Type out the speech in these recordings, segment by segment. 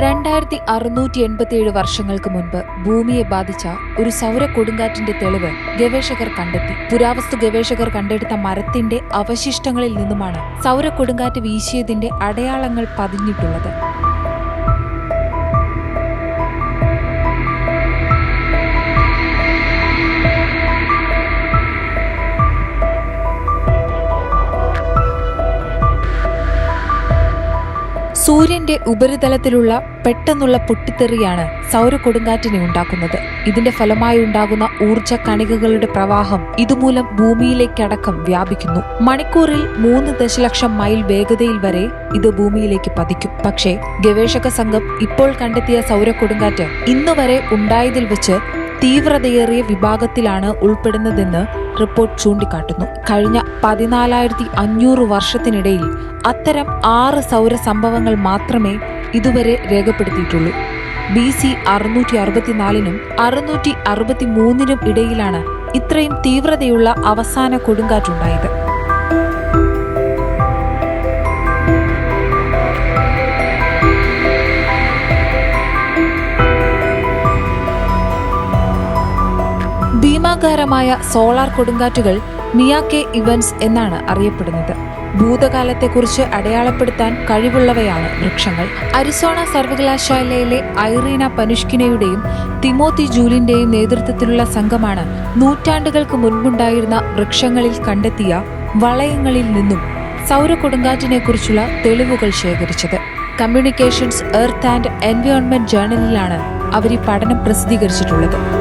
രണ്ടായിരത്തി അറുന്നൂറ്റി എൺപത്തിയേഴ് വർഷങ്ങൾക്ക് മുൻപ് ഭൂമിയെ ബാധിച്ച ഒരു സൗര കൊടുങ്കാറ്റിന്റെ തെളിവ് ഗവേഷകർ കണ്ടെത്തി. പുരാവസ്തു ഗവേഷകർ കണ്ടെടുത്ത മരത്തിന്റെ അവശിഷ്ടങ്ങളിൽ നിന്നുമാണ് സൗര കൊടുങ്കാറ്റ് വീശിയതിന്റെ അടയാളങ്ങൾ പതിഞ്ഞിട്ടുള്ളത്. സൂര്യന്റെ ഉപരിതലത്തിലുള്ള പെട്ടെന്നുള്ള പൊട്ടിത്തെറിയാണ് സൗര കൊടുങ്കാറ്റിനെ ഉണ്ടാക്കുന്നത്. ഇതിന്റെ ഫലമായി ഉണ്ടാകുന്ന ഊർജ കണികകളുടെ പ്രവാഹം ഇതുമൂലം ഭൂമിയിലേക്കടക്കം വ്യാപിക്കുന്നു. മണിക്കൂറിൽ മൂന്ന് ദശലക്ഷം മൈൽ വേഗതയിൽ വരെ ഇത് ഭൂമിയിലേക്ക് പതിക്കും. പക്ഷേ ഗവേഷക സംഘം ഇപ്പോൾ കണ്ടെത്തിയ സൗര കൊടുങ്കാറ്റ് ഇന്നുവരെ ഉണ്ടായതിൽ വെച്ച് തീവ്രതയേറിയ വിഭാഗത്തിലാണ് ഉൾപ്പെടുന്നതെന്ന് റിപ്പോർട്ട് ചൂണ്ടിക്കാട്ടുന്നു. കഴിഞ്ഞ പതിനാലായിരത്തി അഞ്ഞൂറ് വർഷത്തിനിടയിൽ അത്തരം ആറ് സൗര സംഭവങ്ങൾ മാത്രമേ ഇതുവരെ രേഖപ്പെടുത്തിയിട്ടുള്ളൂ. ബി സി അറുന്നൂറ്റി അറുപത്തിനാലിനും അറുന്നൂറ്റി അറുപത്തി മൂന്നിനും ഇടയിലാണ് ഇത്രയും തീവ്രതയുള്ള അവസാന കൊടുങ്കാറ്റുണ്ടായത്. ഭീമാകാരമായ സോളാർ കൊടുങ്കാറ്റുകൾ മിയാക്കെ ഇവൻസ് എന്നാണ് അറിയപ്പെടുന്നത്. ഭൂതകാലത്തെക്കുറിച്ച് അടയാളപ്പെടുത്താൻ കഴിവുള്ളവയാണ് വൃക്ഷങ്ങൾ. അരിസോണ സർവകലാശാലയിലെ ഐറീന പനുഷ്കിനയുടെയും തിമോത്തി ജൂലിന്റെയും നേതൃത്വത്തിലുള്ള സംഘമാണ് നൂറ്റാണ്ടുകൾക്ക് മുൻപുണ്ടായിരുന്ന വൃക്ഷങ്ങളിൽ കണ്ടെത്തിയ വളയങ്ങളിൽ നിന്നും സൗര കൊടുങ്കാറ്റിനെക്കുറിച്ചുള്ള തെളിവുകൾ ശേഖരിച്ചത്. കമ്മ്യൂണിക്കേഷൻസ് എർത്ത് ആൻഡ് എൻവയോൺമെന്റ് ജേണലിലാണ് അവർ ഈ പഠനം പ്രസിദ്ധീകരിച്ചിട്ടുള്ളത്.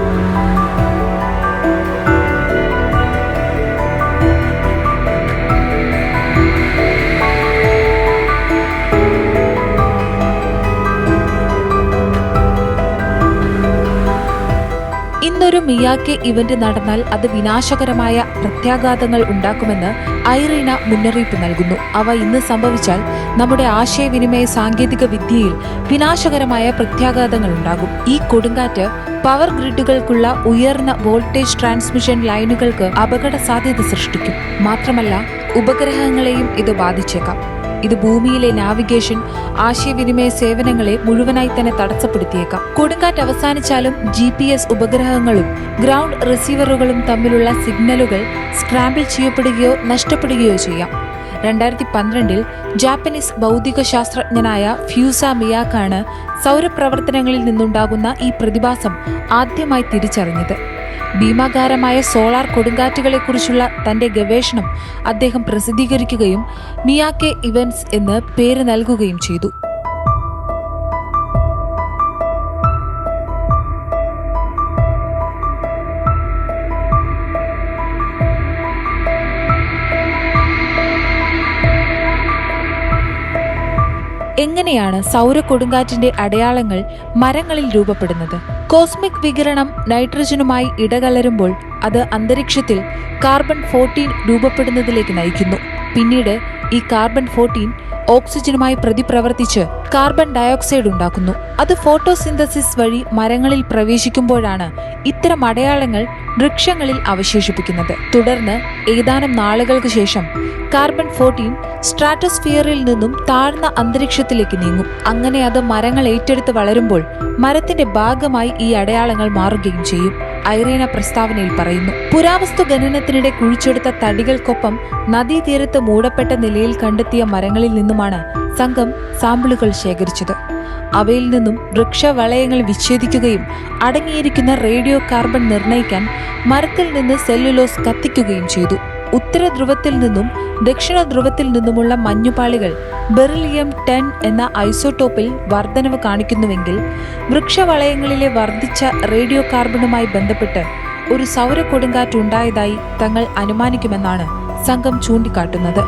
ഇന്നൊരു മിയാക്കെ ഇവന്റ് നടന്നാൽ അത് വിനാശകരമായ പ്രത്യാഘാതങ്ങൾ ഉണ്ടാക്കുമെന്ന് ഐറീന മുന്നറിയിപ്പ് നൽകുന്നു. അവ ഇന്ന് സംഭവിച്ചാൽ നമ്മുടെ ആശയവിനിമയ സാങ്കേതിക വിദ്യയിൽ വിനാശകരമായ പ്രത്യാഘാതങ്ങൾ ഉണ്ടാകും. ഈ കൊടുങ്കാറ്റ് പവർ ഗ്രിഡുകൾക്കുള്ള ഉയർന്ന വോൾട്ടേജ് ട്രാൻസ്മിഷൻ ലൈനുകൾക്ക് അപകട സാധ്യത സൃഷ്ടിക്കും. മാത്രമല്ല ഉപഗ്രഹങ്ങളെയും ഇത് ബാധിച്ചേക്കാം. ഇത് ഭൂമിയിലെ നാവിഗേഷൻ ആശയവിനിമയ സേവനങ്ങളെ മുഴുവനായി തന്നെ തടസ്സപ്പെടുത്തിയേക്കാം. കൊടുങ്കാറ്റ് അവസാനിച്ചാലും ജി പി എസ് ഉപഗ്രഹങ്ങളും ഗ്രൗണ്ട് റിസീവറുകളും തമ്മിലുള്ള സിഗ്നലുകൾ സ്ക്രാമ്പിൾ ചെയ്യപ്പെടുകയോ നഷ്ടപ്പെടുകയോ ചെയ്യാം. രണ്ടായിരത്തി പന്ത്രണ്ടിൽ ജാപ്പനീസ് ഭൗതിക ശാസ്ത്രജ്ഞനായ ഫ്യൂസ മിയാക്കാണ് സൗരപ്രവർത്തനങ്ങളിൽ നിന്നുണ്ടാകുന്ന ഈ പ്രതിഭാസം ആദ്യമായി തിരിച്ചറിഞ്ഞത്. ഭീമാകാരമായ സോളാർ കൊടുങ്കാറ്റുകളെക്കുറിച്ചുള്ള തന്റെ ഗവേഷണം അദ്ദേഹം പ്രസിദ്ധീകരിക്കുകയും മിയാക്കെ ഇവന്റ്സ് എന്ന് പേര് നൽകുകയും ചെയ്തു. എങ്ങനെയാണ് സൗര കൊടുങ്കാറ്റിന്റെ അടയാളങ്ങൾ മരങ്ങളിൽ രൂപപ്പെടുന്നത്? കോസ്മിക് വികിരണം നൈട്രജനുമായി ഇടകലരുമ്പോൾ അത് അന്തരീക്ഷത്തിൽ കാർബൺ ഫോർട്ടീൻ രൂപപ്പെടുന്നതിലേക്ക് നയിക്കുന്നു. പിന്നീട് ഈ കാർബൺ ഫോർട്ടീൻ ഓക്സിജനുമായി പ്രതിപ്രവർത്തിച്ച് കാർബൺ ഡയോക്സൈഡ് ഉണ്ടാക്കുന്നു. അത് ഫോട്ടോസിന്തസിസ് വഴി മരങ്ങളിൽ പ്രവേശിക്കുമ്പോഴാണ് ഇത്തരം അടയാളങ്ങൾ വൃക്ഷങ്ങളിൽ അവശേഷിപ്പിക്കുന്നത്. തുടർന്ന് ഏതാനും നാളുകൾക്ക് ശേഷം കാർബൺ ഫോർട്ടീൻ സ്ട്രാറ്റോസ്ഫിയറിൽ നിന്നും താഴ്ന്ന അന്തരീക്ഷത്തിലേക്ക് നീങ്ങും. അങ്ങനെ അത് മരങ്ങൾ ഏറ്റെടുത്ത് വളരുമ്പോൾ മരത്തിന്റെ ഭാഗമായി ഈ അടയാളങ്ങൾ മാറുകയും ചെയ്യും ഐറീന പ്രസ്താവനയിൽ പറയുന്നു. പുരാവസ്തു ഖനനത്തിനിടെ കുഴിച്ചെടുത്ത തടികൾക്കൊപ്പം നദീതീരത്ത് മൂടപ്പെട്ട നിലയിൽ കണ്ടെത്തിയ മരങ്ങളിൽ നിന്നുമാണ് സംഘം സാമ്പിളുകൾ ശേഖരിച്ചത്. അവയിൽ നിന്നും വൃക്ഷവളയങ്ങൾ വിച്ഛേദിക്കുകയും അടങ്ങിയിരിക്കുന്ന റേഡിയോ കാർബൺ നിർണയിക്കാൻ മരത്തിൽ നിന്ന് സെല്ലുലോസ് കത്തിക്കുകയും ചെയ്തു. ഉത്തര ധ്രുവത്തിൽ നിന്നും ദക്ഷിണ ധ്രുവത്തിൽ നിന്നുമുള്ള മഞ്ഞുപാളികൾ ബെറിലിയം ടെൻ എന്ന ഐസോടോപ്പിൽ വർധനവ് കാണിക്കുന്നുവെങ്കിൽ വൃക്ഷവളയങ്ങളിലെ വർദ്ധിച്ച റേഡിയോ കാർബണുമായി ബന്ധപ്പെട്ട് ഒരു സൗര കൊടുങ്കാറ്റ് ഉണ്ടായതായി തങ്ങൾ അനുമാനിക്കുമെന്നാണ് സംഘം ചൂണ്ടിക്കാട്ടുന്നത്.